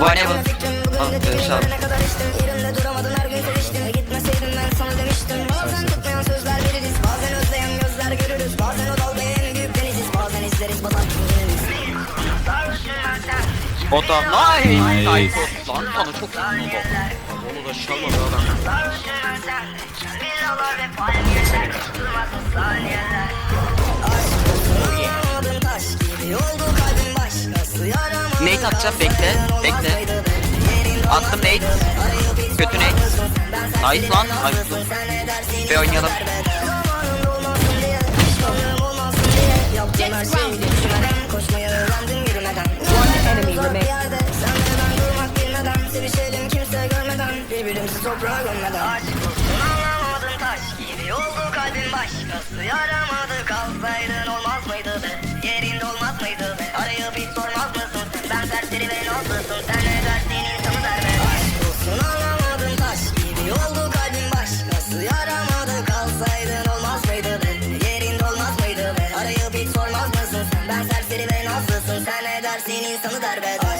One Evan. Ah, Dönüş abi. Ne kadar içtim yerimde duramadım her gün seviştim Gitmeseydin ben sana demiştim Bazen tutmayan sözler veririz Bazen özleyen gözler görürüz Bazen o da nice. Nice. Lan sana çok uzun oldu. Onu da çalmadı adam. Nate atacağım bekle. Bekle. Attım Nate. Kötü Nate. Nice lan. Nice. Ve oynayalım. Birbirimizi toprağa gömmeden Aşk olsun anlamadın taş gibi Oldu kalbim başkası Yaramadı kalsaydın olmaz Aşk olsun anlamadın taş gibi Oldu kalbim başkası Yaramadı kalsaydın olmaz mıydı be Yerinde olmaz mıydı be Arayıp hiç sormaz mısın sen Ben serseri ve nasılsın Sen ne dersin? İnsanı der be Aşk